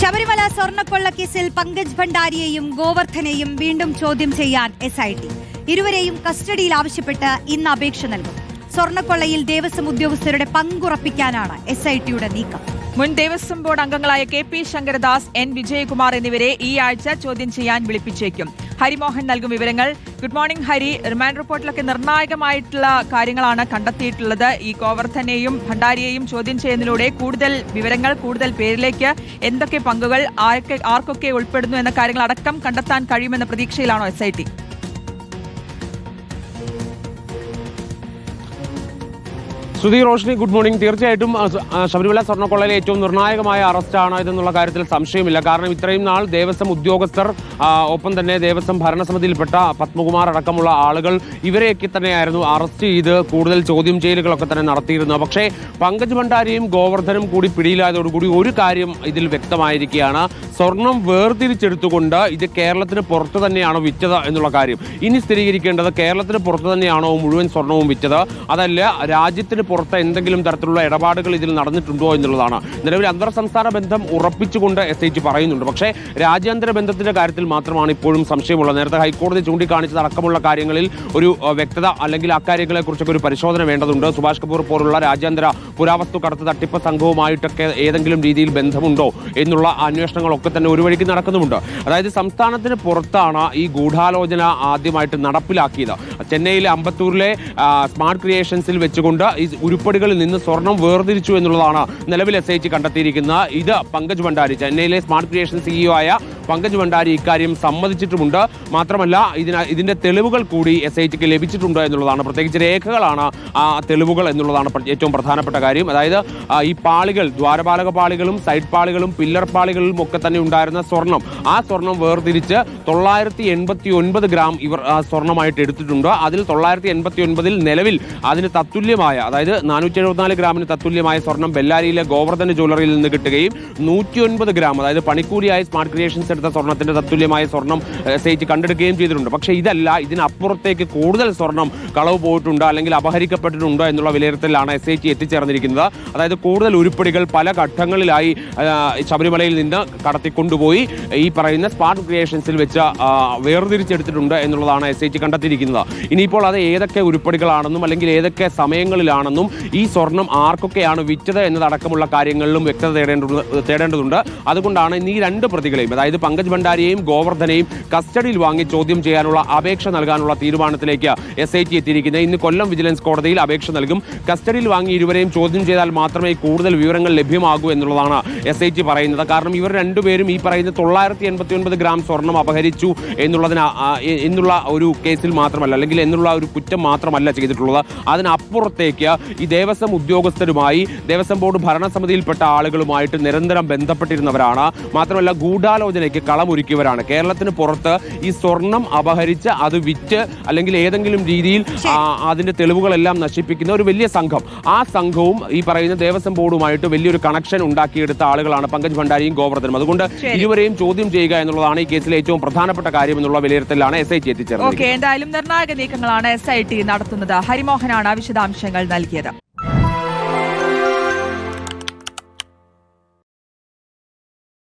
ശബരിമല സ്വർണക്കൊള്ള കേസിൽ പങ്കജ് ഭണ്ഡാരിയെയും ഗോവർദ്ധനെയും വീണ്ടും ചോദ്യം ചെയ്യാൻ എസ് ഐ ടി ഇരുവരെയും കസ്റ്റഡിയിൽ ആവശ്യപ്പെട്ട് ഇന്ന് അപേക്ഷ നൽകും. സ്വർണക്കൊള്ളയിൽ ദേവസ്വം ഉദ്യോഗസ്ഥരുടെ പങ്കുറപ്പിക്കാനാണ് എസ് ഐ ടിയുടെ നീക്കം. മുൻ ദേവസ്വം ബോർഡ് അംഗങ്ങളായ K P Sankaradas N Vijayakumar എന്നിവരെ ഈ ആഴ്ച ചോദ്യം ചെയ്യാൻ വിളിപ്പിച്ചേക്കും. ഹരിമോഹൻ നൽകും വിവരങ്ങൾ. Good morning Hari. റിമാൻഡ് റിപ്പോർട്ടിലൊക്കെ നിർണായകമായിട്ടുള്ള കാര്യങ്ങളാണ് കണ്ടെത്തിയിട്ടുള്ളത്. ഈ ഗോവർദ്ധനെയും ഭണ്ഡാരിയെയും ചോദ്യം ചെയ്യുന്നതിലൂടെ കൂടുതൽ വിവരങ്ങൾ കൂടുതൽ പേരിലേക്ക് എന്തൊക്കെ പങ്കുകൾ ആർക്കൊക്കെ ഉൾപ്പെടുന്നു എന്ന കാര്യങ്ങൾ അടക്കം കണ്ടെത്താൻ കഴിയുമെന്ന പ്രതീക്ഷയിലാണോ S Sruthi Roshni good morning. തീർച്ചയായിട്ടും ശബരിമല സ്വർണക്കൊള്ളയിലെ ഏറ്റവും നിർണായകമായ അറസ്റ്റാണ് ഇതെന്നുള്ള കാര്യത്തിൽ സംശയമില്ല. കാരണം ഇത്രയും നാൾ ദേവസ്വം ഉദ്യോഗസ്ഥർ ഒപ്പം തന്നെ ദേവസ്വം ഭരണസമിതിയിൽപ്പെട്ട പത്മകുമാർ അടക്കമുള്ള ആളുകൾ ഇവരെയൊക്കെ തന്നെയായിരുന്നു അറസ്റ്റ് ചെയ്ത് കൂടുതൽ ചോദ്യം ചെയ്യലുകളൊക്കെ തന്നെ നടത്തിയിരുന്നത്. പക്ഷേ പങ്കജ് ഭണ്ഡാരിയും ഗോവർദ്ധനും കൂടി പിടിയിലായതോടുകൂടി ഒരു കാര്യം ഇതിൽ വ്യക്തമായിരിക്കുകയാണ്. സ്വർണം വേർതിരിച്ചെടുത്തുകൊണ്ട് ഇത് കേരളത്തിന് പുറത്ത് തന്നെയാണോ വിറ്റത് എന്നുള്ള കാര്യം. ഇനി സ്ഥിരീകരിക്കേണ്ടത് കേരളത്തിന് പുറത്ത് തന്നെയാണോ മുഴുവൻ സ്വർണവും വിറ്റത്? അതല്ല രാജ്യത്തിന് പുറത്ത് എന്തെങ്കിലും തരത്തിലുള്ള ഇടപാടുകൾ ഇതിൽ നടന്നിട്ടുണ്ടോ എന്നുള്ളതാണ്. നിലവിൽ അന്തർ സംസ്ഥാന ബന്ധം ഉറപ്പിച്ചുകൊണ്ട് എസ് ഐ ടി പറയുന്നുണ്ട്. പക്ഷേ രാജ്യാന്തര ബന്ധത്തിന്റെ കാര്യത്തിൽ മാത്രമാണ് ഇപ്പോഴും സംശയമുള്ളത്. നേരത്തെ ഹൈക്കോടതി ചൂണ്ടിക്കാണിച്ചതടക്കമുള്ള കാര്യങ്ങളിൽ ഒരു വ്യക്തത അല്ലെങ്കിൽ അക്കാര്യങ്ങളെക്കുറിച്ചൊക്കെ ഒരു പരിശോധന വേണ്ടതുണ്ട്. സുഭാഷ് കപൂർ പോലുള്ള രാജ്യാന്തര പുരാവസ്തു കടത്ത് തട്ടിപ്പ് സംഘവുമായിട്ടൊക്കെ ഏതെങ്കിലും രീതിയിൽ ബന്ധമുണ്ടോ എന്നുള്ള അന്വേഷണങ്ങളൊക്കെ തന്നെ ഒരു വഴിക്ക് നടക്കുന്നുമുണ്ട്. അതായത് സംസ്ഥാനത്തിന് പുറത്താണ് ഈ ഗൂഢാലോചന ആദ്യമായിട്ട് നടപ്പിലാക്കിയത്. ചെന്നൈയിലെ അമ്പത്തൂരിലെ സ്മാർട്ട് ക്രിയേഷൻസിൽ വെച്ചുകൊണ്ട് ഈ ഉരുപ്പടികളിൽ നിന്ന് സ്വർണം വേർതിരിച്ചു എന്നുള്ളതാണ് നിലവിൽ എസ് ഐ ടി കണ്ടെത്തിയിരിക്കുന്ന ഇത് പങ്കജ് ഭണ്ഡാരി ചെന്നൈയിലെ സ്മാർട്ട് ക്രിയേഷൻ സിഇഒ ആയ പങ്കജ് ഭണ്ഡാരി ഇക്കാര്യം സമ്മതിച്ചിട്ടുമുണ്ട്. മാത്രമല്ല ഇതിന ഇതിന്റെ തെളിവുകൾ കൂടി എസ് ഐ ടിക്ക് ലഭിച്ചിട്ടുണ്ട് എന്നുള്ളതാണ്. പ്രത്യേകിച്ച് രേഖകളാണ് ആ തെളിവുകൾ എന്നുള്ളതാണ് ഏറ്റവും പ്രധാനപ്പെട്ട കാര്യം. അതായത് ഈ പാളികൾ ദ്വാരപാലക പാളികളും സൈഡ് പാളികളും പില്ലർ പാളികളിലും ഒക്കെ തന്നെ ഉണ്ടായിരുന്ന സ്വർണം. ആ സ്വർണം വേർതിരിച്ച് തൊള്ളായിരത്തി എൺപത്തി ഒൻപത് ഗ്രാം ഇവർ സ്വർണമായിട്ട് എടുത്തിട്ടുണ്ട്. അതിൽ തൊള്ളായിരത്തി എൺപത്തി ഒൻപതിൽ നിലവിൽ അതിന് തത്തുല്യമായ അതായത് നാനൂറ്റി എഴുപത്തിനാല് ഗ്രാമിന് തത്തുല്യമായ സ്വർണം ബെല്ലാരിയിലെ ഗോവർദ്ധന ജ്വല്ലറിയിൽ നിന്ന് കിട്ടുകയും നൂറ്റി ഒൻപത് ഗ്രാം അതായത് പണിക്കൂലിയായി സ്മാർട്ട് ക്രിയേഷൻസ് എടുത്ത സ്വർണത്തിന്റെ തത്തുല്യമായ സ്വർണം എസ് ഐ ടി കണ്ടെടുക്കുകയും ചെയ്തിട്ടുണ്ട്. പക്ഷേ ഇതല്ല ഇതിനപ്പുറത്തേക്ക് കൂടുതൽ സ്വർണം കളവ് പോയിട്ടുണ്ടോ അല്ലെങ്കിൽ അപഹരിക്കപ്പെട്ടിട്ടുണ്ടോ എന്നുള്ള വിലയിരുത്തലാണ് എസ് ഐ ടി എത്തിച്ചേർന്നിരിക്കുന്നത്. അതായത് കൂടുതൽ ഉരുപ്പടികൾ പല ഘട്ടങ്ങളിലായി ശബരിമലയിൽ നിന്ന് കടത്തിക്കൊണ്ടുപോയി. ഈ പറയുന്ന സ്പാട്ട് ക്രിയേഷൻസിൽ വെച്ച് വേർതിരിച്ചെടുത്തിട്ടുണ്ട് എന്നുള്ളതാണ് എസ് ഐ ടി കണ്ടെത്തിയിരിക്കുന്നത്. ഇനിയിപ്പോൾ അത് ഏതൊക്കെ ഉരുപ്പടികളാണെന്നും അല്ലെങ്കിൽ ഏതൊക്കെ സമയങ്ങളിലാണെന്നും ഈ സ്വർണം ആർക്കൊക്കെയാണ് വിറ്റത് എന്നതടക്കമുള്ള കാര്യങ്ങളിലും വ്യക്തത തേടേണ്ടത് തേടേണ്ടതുണ്ട്. അതുകൊണ്ടാണ് ഇനി രണ്ട് പ്രതികളെയും അതായത് പങ്കജ് ഭണ്ഡാരിയെയും ഗോവർദ്ധനെയും കസ്റ്റഡിയിൽ വാങ്ങി ചോദ്യം ചെയ്യാനുള്ള അപേക്ഷ നൽകാനുള്ള തീരുമാനത്തിലേക്ക് എസ് ഐ ടി എത്തിയിരിക്കുന്നത് ഇന്ന് കൊല്ലം വിജിലൻസ് കോടതിയിൽ അപേക്ഷ നൽകും. കസ്റ്റഡിയിൽ വാങ്ങി ഇരുവരെയും ചോദ്യം ചെയ്താൽ മാത്രമേ കൂടുതൽ വിവരങ്ങൾ ലഭ്യമാകൂ എന്നുള്ളതാണ് എസ് ഐ ടി പറയുന്നത്. കാരണം ഇവർ രണ്ടുപേരും ഈ പറയുന്ന തൊള്ളായിരത്തി എൺപത്തി ഒൻപത് ഗ്രാം സ്വർണം അപഹരിച്ചു എന്നുള്ളതിന് എന്നുള്ള ഒരു കേസിൽ മാത്രമല്ല അല്ലെങ്കിൽ എന്നുള്ള ഒരു കുറ്റം മാത്രമല്ല ചെയ്തിട്ടുള്ളത്. അതിനപ്പുറത്തേക്ക് ഈ ദേവസ്വം ഉദ്യോഗസ്ഥരുമായി ദേവസ്വം ബോർഡ് ഭരണസമിതിയിൽപ്പെട്ട ആളുകളുമായിട്ട് നിരന്തരം ബന്ധപ്പെട്ടിരുന്നവരാണ്. മാത്രമല്ല ഗൂഢാലോചനയ്ക്ക് കളമൊരുക്കിയവരാണ്. കേരളത്തിന് പുറത്ത് ഈ സ്വർണം അപഹരിച്ച് അത് വിറ്റ് അല്ലെങ്കിൽ ഏതെങ്കിലും രീതിയിൽ അതിന്റെ തെളിവുകളെല്ലാം നശിപ്പിക്കുന്ന ഒരു വലിയ സംഘം. ആ സംഘവും ഈ പറയുന്ന ദേവസ്വം ബോർഡുമായിട്ട് വലിയൊരു കണക്ഷൻ ഉണ്ടാക്കിയെടുത്ത ആളുകളാണ് പങ്കജ് ഭണ്ഡാരിയും ഗോവർദ്ധനും. അതുകൊണ്ട്. ഇരുവരെയും ചോദ്യം ചെയ്യുക എന്നുള്ളതാണ് ഈ കേസിലെ ഏറ്റവും പ്രധാനപ്പെട്ട കാര്യം എന്നുള്ള വിലയിരുത്തലാണ് എസ് ഐ ടി എത്തിച്ചേർന്നത്. ഓക്കെ എന്തായാലും നിർണായക നീക്കങ്ങളാണ് എസ് ഐ ടി നടത്തുന്നത്. ഹരിമോഹനാണ് വിശദാംശങ്ങൾ നൽകിയത്.